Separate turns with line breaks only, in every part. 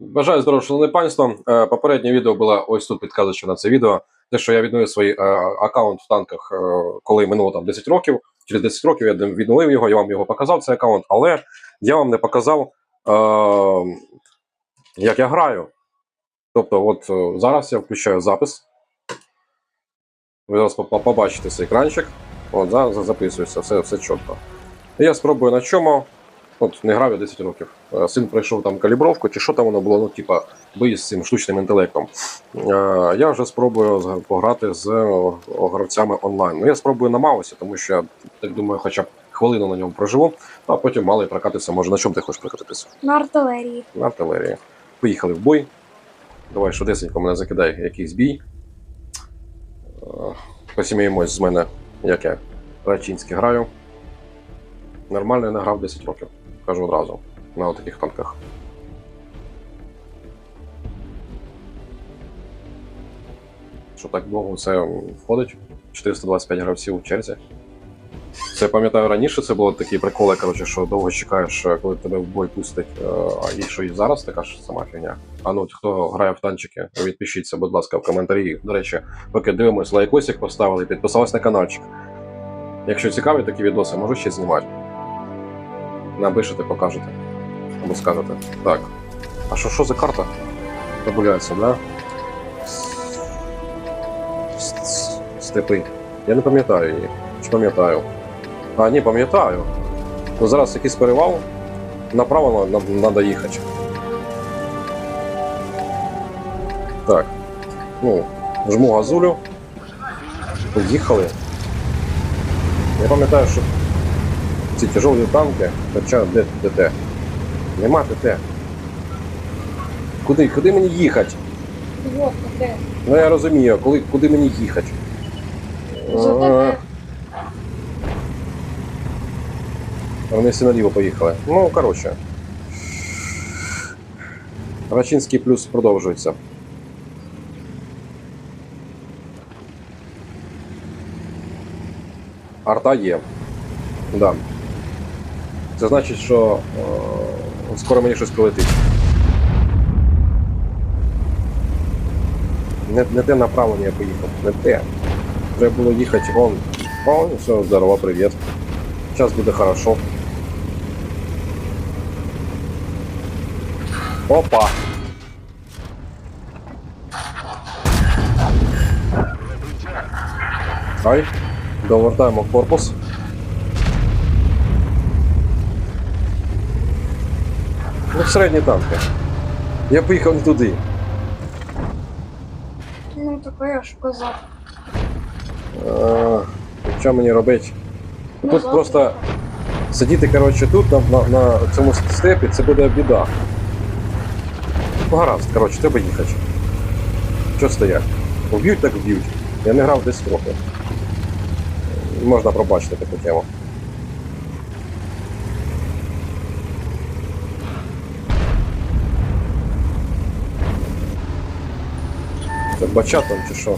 Бажаю здоров'я, шановне панство. Е, Попереднє відео було ось тут підказуючи на це відео. Те, що я відновив свій е, аккаунт в танках, е, коли минуло там 10 років. Через 10 років я відновив його, я вам його показав, цей аккаунт, але я вам не показав, як я граю. Тобто, от зараз я включаю запис. Ви зараз по- по- побачите цей екранчик. От, зараз записується, все, все чітко. Я спробую на чому. От не грав я 10 років. Е, Син пройшов там калібровку, чи що там воно було, ну, типа, бої з цим штучним інтелектом. Е, Я вже спробую пограти з гравцями онлайн. Ну, я спробую на маусі, тому що я так думаю, хоча б хвилину на ньому проживу, а потім мало і прокатитися. Може, на чому ти хочеш прокатитися?
На артилерії.
На артилерії. Поїхали в бой. Давай швидесенько мене закидай якийсь бій. Е, Посміємось з мене, як я рачинськи граю. Нормально я не грав 10 років. Кажу одразу. На таких танках. Що так довго це входить? 425 гравців у черзі. Це я пам'ятаю раніше, це було такі приколи, коротше, що довго чекаєш, е, коли тебе в бой пустять. Е, А і що і зараз така ж сама фігня. А ну, хто грає в танчики, відпишіться, будь ласка, в коментарі. До речі, поки дивимось, лайкосик поставили, підписались на каналчик. Якщо цікаві такі відоси, можу ще знімати. Напишете, покажете. Або скажете. Так. А що, що за карта? Прогуляється, да? Степи. Я не пам'ятаю її. Чи пам'ятаю? А, ні, пам'ятаю. Ну, зараз якийсь перевал. Направо треба їхати. Так. Ну, жму газулю. Поїхали. Я пам'ятаю, що ці тяжелі танки, хоча де ТТ. Нема ТТ. Куди? Куди мені їхати?
Вот.
Ну я розумію, коли, куди мені їхати. Ага. Вони всі наліво поїхали. Ну, коротше. Рачинський плюс продовжується. Арта є. Да. Це значить, що е, скоро мені щось прилетить. Не, не те направлення я поїхав, не те. Треба було їхати вон. О, все, здорово, привіт. Сейчас буде хорошо. Опа! Ай, довертаємо корпус. Ну, середні танки. Я поїхав не туди.
Ну таке я ж казав.
А, що мені робити?
Ну,
Тут
завтра.
просто сидіти, коротше, тут на, на, на цьому степі це буде біда. Ну, гаразд, коротше, треба їхати. Що стоять? Вб'ють, так вб'ють. Я не грав десь трохи. Можна пробачити таку тему. Це бачат там чи що?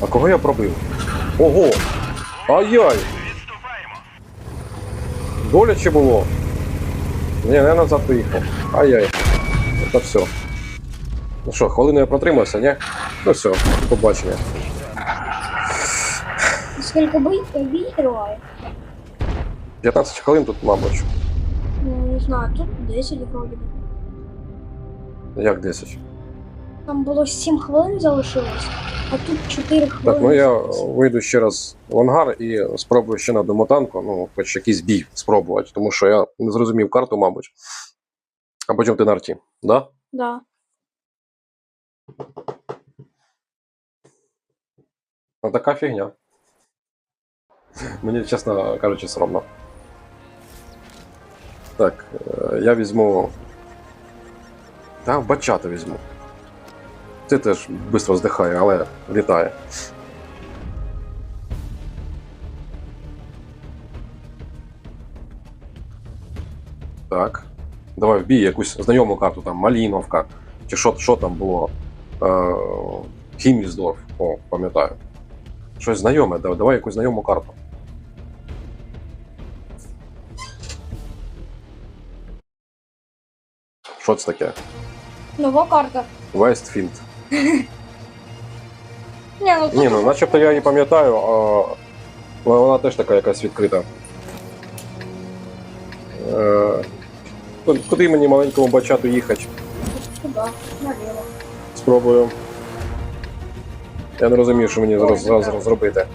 А кого я пробив? Ого! Ай-яй! Боляче було. Ні, я назад поїхав. Ай-яй. Це все. Ну що, хвилину я протримався, ні? Ну все, побачення.
Скільки бій, бій триває?
15 хвилин тут, мабуть.
Ну, не знаю, тут 10 вроді.
Як 10.
Там було 7 хвилин залишилось, а тут 4 хвилини.
Так, ну я вийду ще раз в ангар і спробую ще на одному танку, ну, хоч якийсь бій спробувати, тому що я не зрозумів карту, мабуть. А потім ти на арті, да?
Да.
Ну така фігня. Мені, чесно кажучи, соромно. Так, е, я візьму. Та бачата візьму. Ти теж швидко здихає, але літає. Так. Давай вбій якусь знайому карту, там Маліновка, чи що, що там було. Е, Хіммельсдорф, о, пам'ятаю. Щось знайоме, давай, давай якусь знайому карту. Що це таке?
Нова карта.
Вестфінд.
Ні, ну
Ні, ну начебто я її пам'ятаю, а вона теж така якась відкрита. Е, куди- мені маленькому бачату їхати?
Наліво.
Спробую. Я не розумію, що мені зараз, зараз зробити.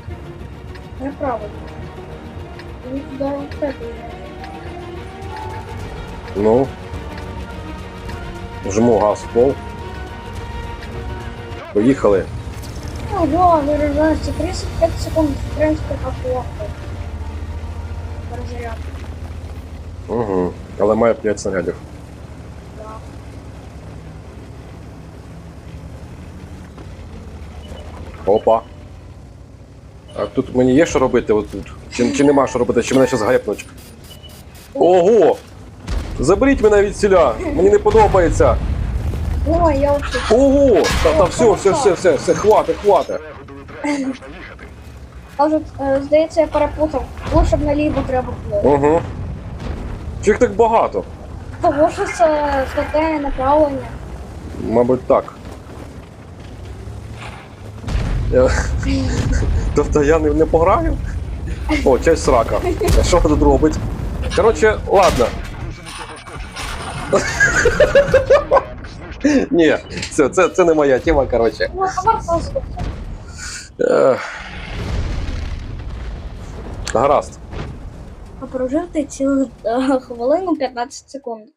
Неправильно. Він туди в тебе.
Ну. Жму газ в пол. Поїхали.
Ого, виражається 35 секунд, в принципі, як плохо.
Угу. Але має 5 снарядів.
Да.
Опа. А тут мені є що робити отут? Чи, чи нема що робити, чи мене зараз гепнуть? Ого! Заберіть мене від ціля! Мені не подобається!
Ой, я оце.
Ого! Та, та все, все, все, все, все, хвати, хвати.
Кажуть, е, здається, я перепутав. Лучше б наліво треба було.
Угу. Чи їх так багато?
Того, що це статейне направлення.
Мабуть, так. Я... Тобто я не, не пограю? О, часть срака. А що тут робить? Коротше, ладно. Ні, все, це, це не моя тема, коротше.
Ну.
Гаразд.
А прожити цілу е, хвилину 15 секунд.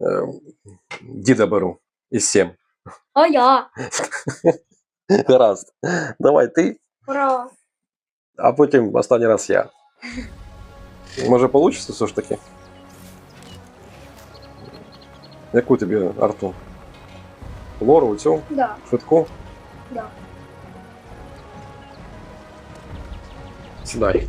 Е, Діда беру. Із сім.
А я.
Гаразд. Давай ти,
Ура.
а потім останній раз я. Може, вийде все ж таки? Яку тобі арту? Лору цю?
Да,
Швидку?
да.
Сідай.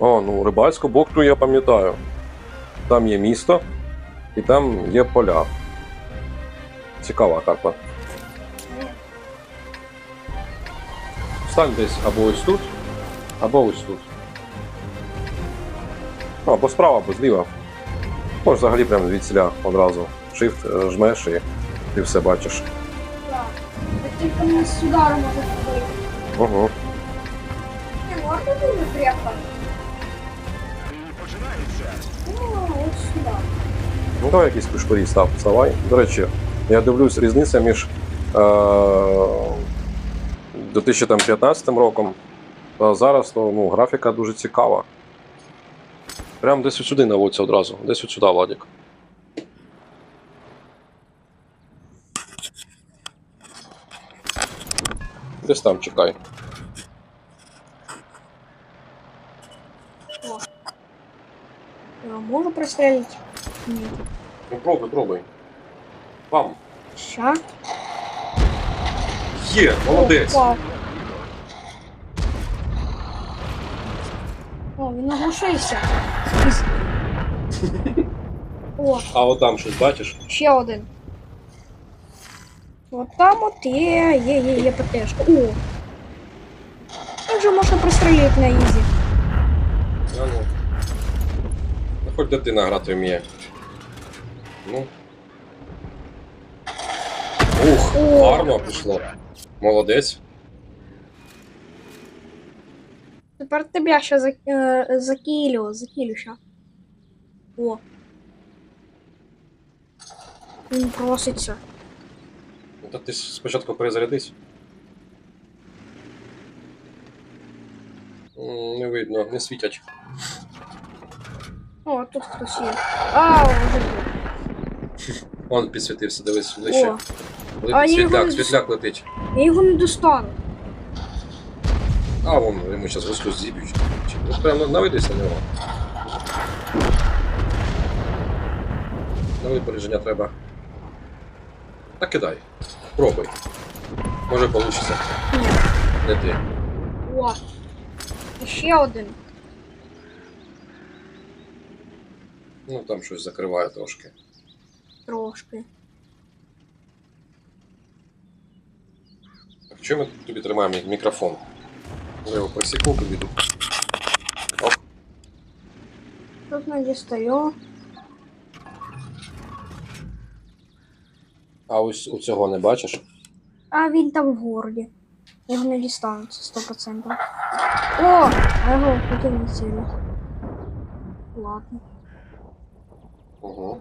О, ну рибальську бухту я пам'ятаю. Там є місто і там є поля. Цікава карта. Стань десь або ось тут, або ось тут. Ну, або справа, або зліва. Може взагалі прямо звідсіля одразу. Shift е, жмеш і ти все бачиш.
Так тільки не з удару може побити.
Угу.
Ну,
якісь кушпорі став, вставай. До речі, я дивлюсь різниця між е- 2015 роком та зараз то, ну, графіка дуже цікава. Прям десь сюди наводиться одразу. Десь от сюди, Владик. Десь там чекай.
Можу пристрелити? Ні.
Ну, пробуй, пробуй. Вам.
Ща.
Є, молодець.
Опа. О, він оглушився. О,
А от там щось бачиш?
ще один. От там от є, є, є, є ПТшка. О! Як же можна пристрілити на ізі?
А ну. Ну, Хоч дитина грати вміє. Ну. Ух, гарно пішло. Молодець.
Тепер тебе ще за, е, закілю, закілю ще. О. Він проситься.
Ну, то ти ж спочатку перезарядись. М, Не видно, не світять.
О, тут хтось є. А, вже тут.
Он підсвітився, дивись ближче.
О,
Летить
А я його
світляк,
не-
світляк летить.
я його не достану.
А вон йому зараз гуску зіб'ють. Чи- От прямо наведись на нього. На випередження треба. Та кидай. Пробуй. Може вийде.
Ні.
Не ти.
О! І ще один.
Ну там щось закриває трошки.
Трошки.
Так, чому ми тобі тримаємо мікрофон? Я його просіку, підійду. Оп.
Тут не дістаю.
А ось у цього не бачиш?
А він там в городі. Його не дістануться 100%. О! А його хотів не цілі. Ладно.
Угу.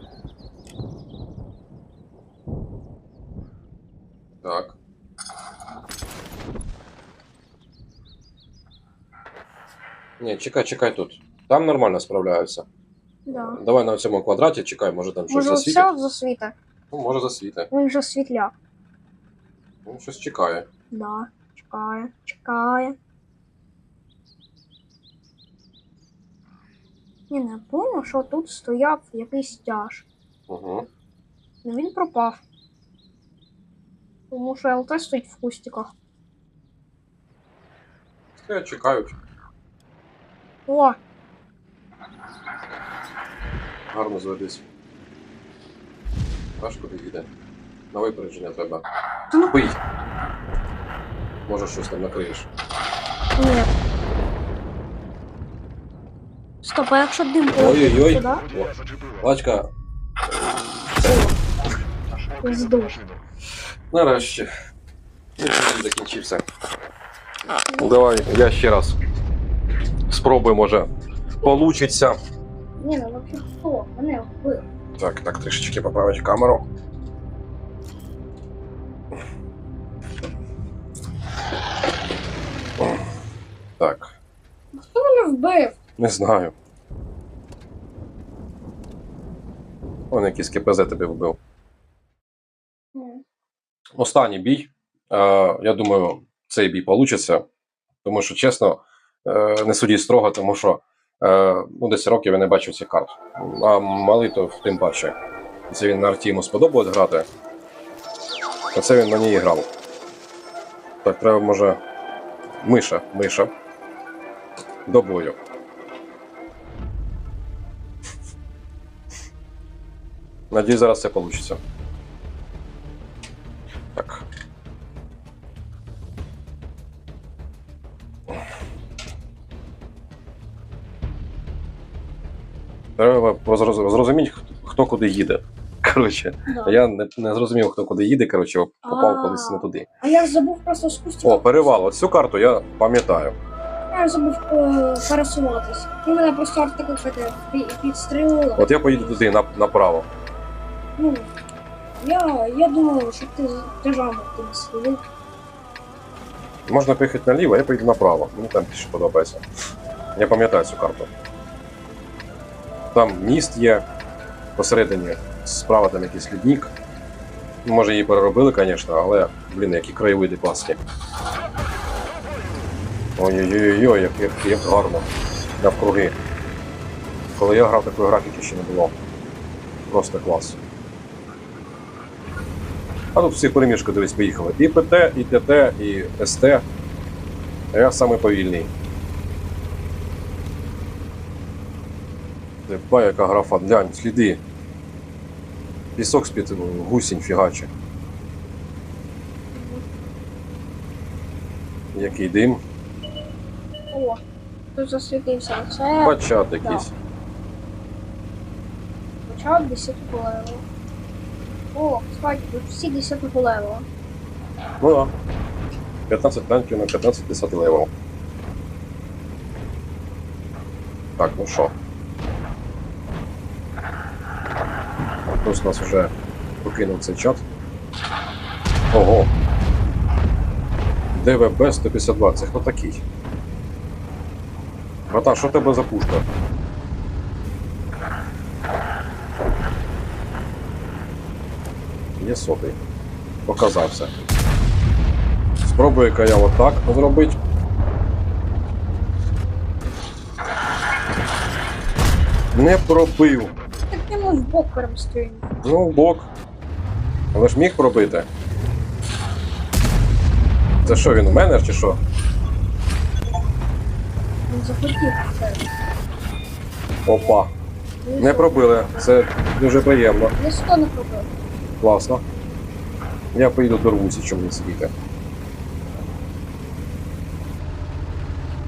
Так. Ні, чекай, чекай тут. Там нормально справляються.
Да.
Давай на цьому квадраті чекай, може там щось
Може
засвітить.
все засвіта?
Ну, може засвітить.
Він же світляк.
Ну, щось чекає.
Да. Чекає, чекає. Ні, не поняв, що тут стояв якийсь тяж.
Угу.
Ну він пропав. Тому що ЛТ стоїть в кустиках.
Стоять, чекають.
О,
Гарно зведись. Аж куди їде. На випередження треба.
Ну-
Бий! Може щось там накриєш.
ні. Стоп, а якщо дим
Ой-ой-ой. Бачка,
Здув.
Нарешті. Нічого закінчився. Давай, я ще раз. Спробуй, може. Получиться.
Ні, ну вообще хто? Мене вбив.
Так, так, трішечки поправить камеру. Так,
Хто мене вбив?
не знаю. Вон якийсь КПЗ тебе вбив.
Ні.
Останній бій. Е, я думаю, цей бій получиться. Тому що, чесно, е, не судіть строго, тому що е, ну, 10 років я не бачив цих карт. А малий то тим паче. Це він на арті йому сподобалось грати. А це він на ній грав. Так, треба, може. Миша, миша. До бою. Надіюсь, зараз це вийде. Так. Треба зрозуміти, хто- куди їде. Коротше,
Да.
я не, не зрозумів, хто куди їде, коротше, попав
А.
колись не туди.
А я забув просто з кустика.
О, перевал. Оцю карту я пам'ятаю.
Я забув е, пересуватись. І мене просто артика підстрілила.
От я поїду туди на, направо.
Ну, я, я думав, що ти держав ти не слідив.
Можна поїхати наліво, я поїду направо. Мені там більше подобається. Я пам'ятаю цю карту. Там міст є посередині, справа там якийсь лідник. Може її переробили, звісно, але, блін, які краєвиди класні. Ой-ой-ой, як, як, як гарно. Навкруги. Коли я грав, такої графіки ще не було. Просто клас. А тут всі перемішки, дивись, поїхали. І ПТ, і ТТ, і СТ. А я самий повільний. Ба, яка графа, глянь, сліди. Пісок з-під гусінь фігаче. Який дим.
О, тут засвітився. Це
Бачат якийсь.
почав 10 левел. О, кстати, тут всі 10 левел.
Ну да. 15 танків на 15 10 левел. Так, ну що. Хтось нас вже покинув цей чат. Ого. ДВБ 152, це хто такий? Братан, що тебе за пушка? Є сотий. Показався. Спробую-ка я отак зробити. Не пробив.
Так ти йому в бок прям.
Ну, в бок. Але ж міг пробити. Це що, він у мене чи що?
Він захотів.
Опа. Не пробили. Це дуже приємно.
Не сто не пробив.
Класно. Я поїду до Рвусі, чому не сидіти.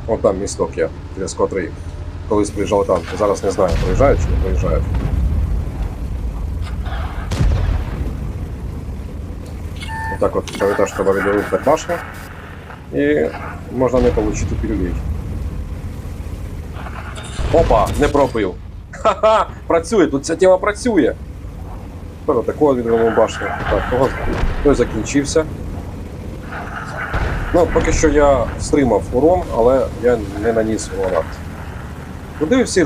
О, там місток є, через котрий колись приїжджали танки. Зараз не знаю, приїжджають чи не приїжджають. Отак от пам'ятаєш, треба відділити башню і можна не отримати пілюлей. Опа, не пробив. Ха-ха! Працює, тут ця тема працює. Тепер такого відриваємо башню. Так, того, той закінчився. Ну, поки що я стримав урон, але я не наніс урона. Куди ви всі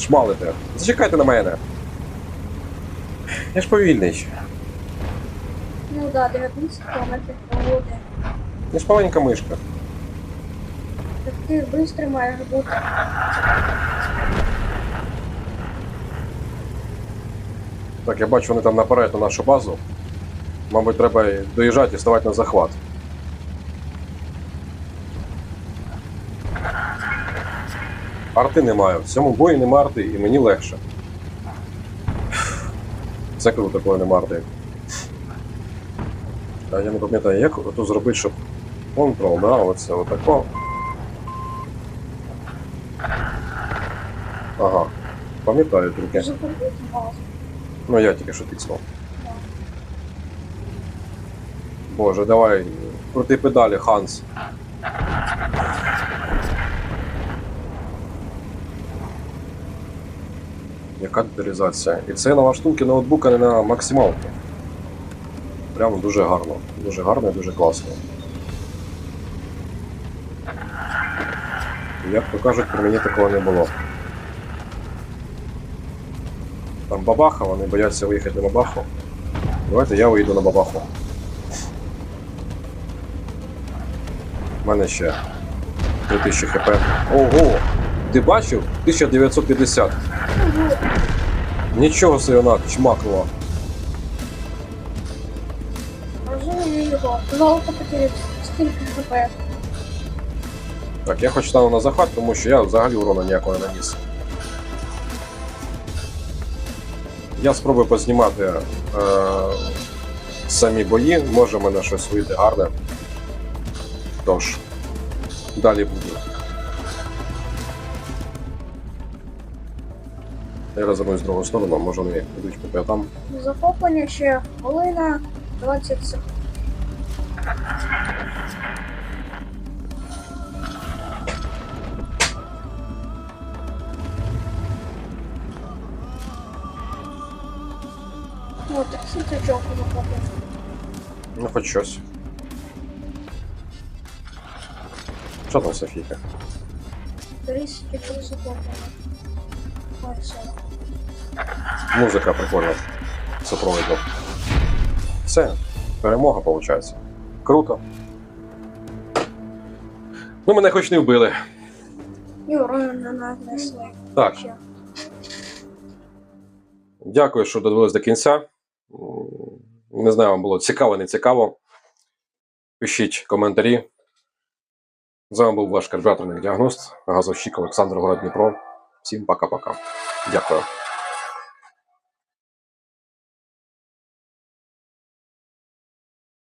шмалите? Зачекайте на мене. Я ж повільний.
Ну да, 19 кілометрів по.
Я ж маленька мишка.
Так ти швидко маєш бути.
Так, я бачу, вони там напирають на нашу базу. Мабуть, треба доїжджати і ставати на захват. Арти немає. В цьому бої нема арти, і мені легше. Це круто, коли нема арти. А я не пам'ятаю, як тут зробити, щоб контрол, да, оце отако. Ага. Пам'ятаю трюки. Ну, я тільки що тицнув. Боже, давай, крути педалі, Ханс. Яка деталізація? І це на лаштунки ноутбука не на максималку. Прямо дуже гарно. Дуже гарно і дуже класно. Як то кажуть, при мені такого не було. Там бабаха, вони бояться виїхати на бабаху. Давайте я вийду на бабаху. У мене ще 3000 хп. Ого! Ти бачив? 1950. Нічого собі вона чмакнула. Так, я хоч стану на захват, тому що я взагалі урона ніякого не наніс. Я спробую познімати е, самі бої, може мене щось вийде гарне. Тож, далі буду. Я розвернусь в другу сторону, може вони йдуть по п'ятам.
Захоплення ще хвилина 20 секунд.
Хоч щось. Що там Софійка?
30 захоплення. Ой.
Музика прикольна. Супровідно. Все. Перемога виходить. Круто. Ну, мене хоч не вбили.
І урон не нанесли.
Так, дякую, що додивились до кінця. Не знаю, вам було цікаво, не цікаво. Пишіть коментарі. З вами був ваш карбюраторний діагност, газовщик Олександр Город Дніпро. Всім пока-пока. Дякую.